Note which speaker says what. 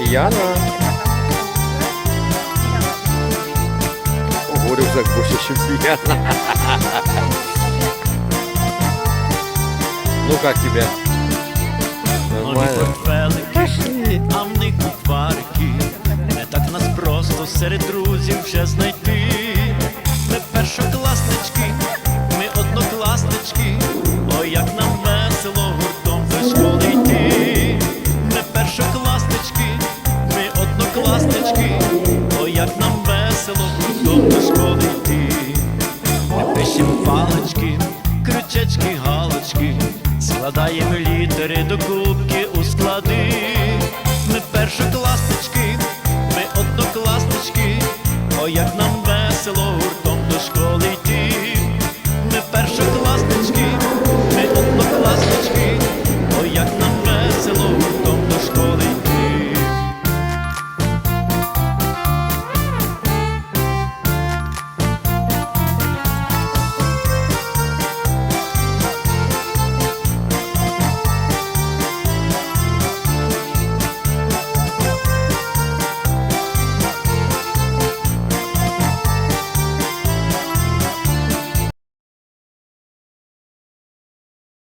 Speaker 1: Яна. Ого, рюкзак больше, чем Яна. Ну как тебе? Нормально?
Speaker 2: портфелики, а в них. Не так нас просто серед друзів вже знайти. Однокласнички. Ой, як нам весело до школи йти. Пишем палочки, крючечки, галочки, складаємо літери до кубки у склади. Ми першокласнички, ми однокласнички, о як нам